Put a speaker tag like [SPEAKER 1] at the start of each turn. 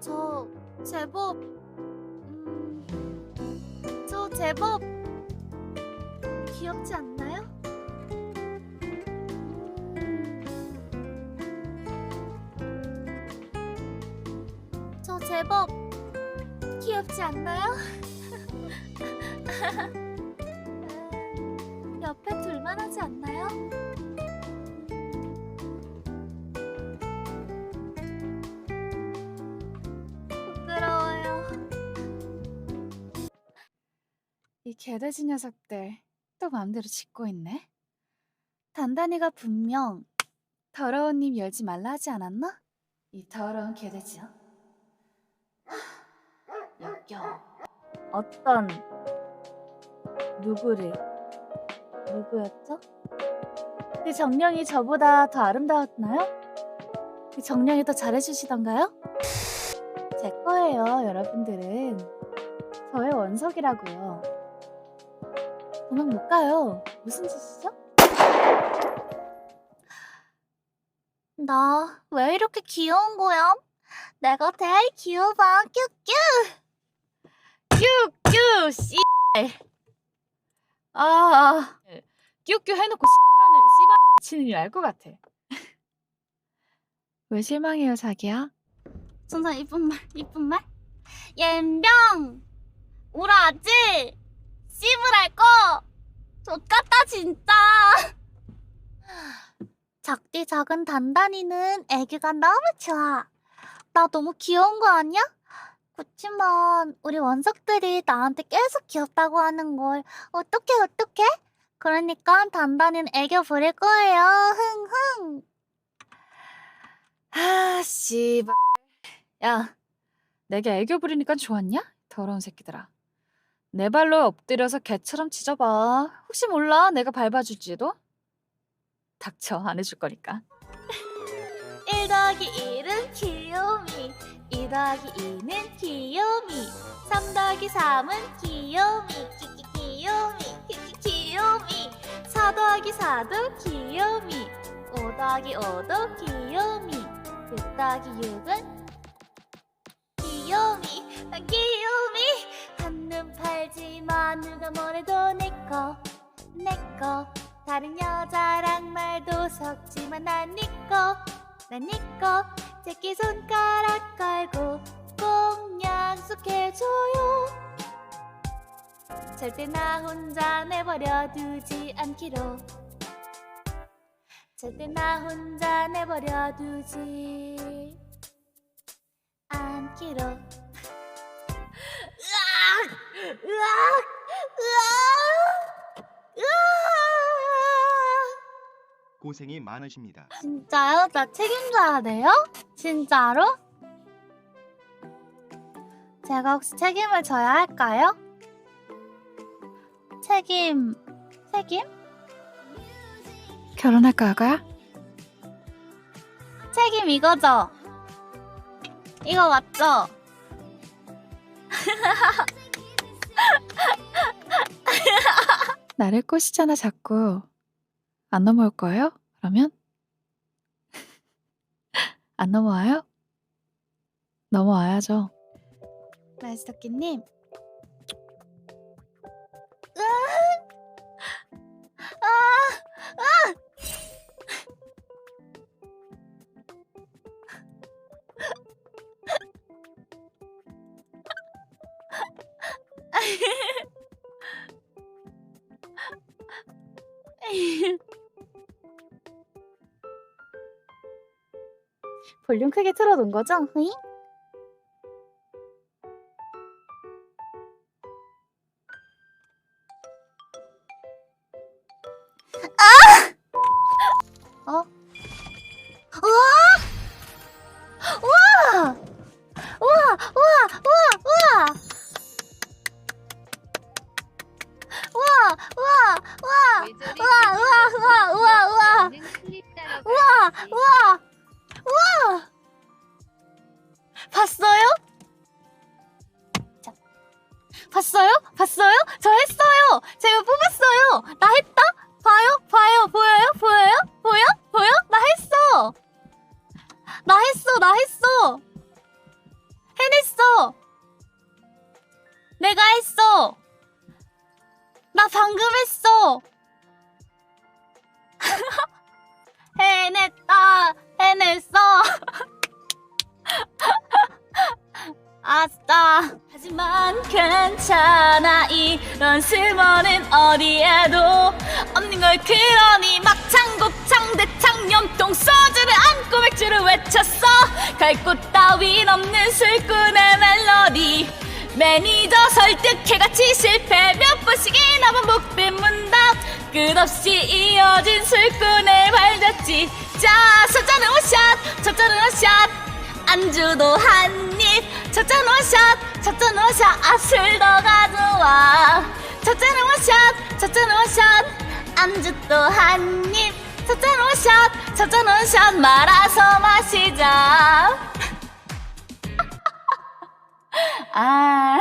[SPEAKER 1] 저 제법 음, 저 제법 귀엽지 않나요? 음, 저 제법 귀엽지 않나요? 음, 옆에 둘만 하지 않나요? 이 개돼지 녀석들 또 마음대로 짓고 있네. 단단이가 분명 더러운 입 열지 말라 하지 않았나? 이 더러운 개돼지요. 역겨워. 어떤 누구를 누구였죠? 그 정령이 저보다 더 아름다웠나요? 그 정령이 더 잘해주시던가요? 제 거예요, 여러분들은. 저의 원석이라고요. 도망 못 가요. 무슨 짓이죠? 나 왜 이렇게 귀여운 거야? 내가 제일 귀여워, 큐큐. 큐큐 씨. 아, 큐큐 해놓고 씨발을 씨발 외치는 줄알것 같아. 왜 실망해요, 자기야? 천사 이쁜 말, 이쁜 말. 옌병, 우라지, 씨부랄 거, 좆같다 진짜. 작디 작은 단단이는 애기가 너무 좋아. 나 너무 귀여운 거 아니야? 그치만 우리 원석들이 나한테 계속 귀엽다고 하는 걸 어떡해 어떡해? 그러니까 단단이는 애교 부릴 거예요. 흥흥. 아 씨발. 야, 내게 애교 부리니까 좋았냐? 더러운 새끼들아. 내 발로 엎드려서 개처럼 짖어봐. 혹시 몰라? 내가 밟아줄지도? 닥쳐. 안 해줄 거니까. 1 더하기 1은 귀요미. 2 더하기 2는 귀요미. 3 더하기 3은 귀요미. 키키 귀요미. 키키 귀요미. 4 더하기 4도 귀요미. 5 더하기 5도 귀요미. 6 더하기 6은 귀요미. 난 귀요미 팔지마 누가 뭐래도 내꺼 내꺼. 다른 여자랑 말도 섞지만 난 니꺼 난 니꺼. 새끼 손가락 걸고 꼭 약속해줘요. 절대 나 혼자 내버려 두지 않기로. 절대 나 혼자 내버려 두지 않기로
[SPEAKER 2] 고생이 많으십니다.
[SPEAKER 1] 진짜요? 나 책임져야 돼요? 진짜로? 제가 혹시 책임을 져야 할까요? 책임, 책임?
[SPEAKER 3] 결혼할까 아가야?
[SPEAKER 1] 책임 이거죠? 이거 맞죠?
[SPEAKER 3] 나를 꼬시잖아 자꾸 안 넘어올 거예요? 그러면? 안 넘어와요? 넘어와야죠
[SPEAKER 1] 말스토끼님. 볼륨 크게 틀어놓은 거죠? 흐잉? 봤어요? 자, 봤어요? 봤어요? 저 했어요! 제가 뽑았어요! 나 했 괜찮아. 이런 슬머는 어디에도 없는 걸 그러니 막창 곱창 대창 염통 소주를 안고 맥주를 외쳤어. 갈곳 따윈 없는 술꾼의 멜로디. 매니저 설득해같이 실패. 몇 번씩이나 반복된 문답. 끝없이 이어진 술꾼의 발자취. 자 첫잔은 원샷 첫잔은 원샷 안주도 한입. 첫잔 원샷 첫잔 원샷 아술더 가져와. 첫잔은 원샷 첫잔은 원샷 안주 또 한입. 첫잔 원샷 첫잔 원샷 말아서 마시자. 아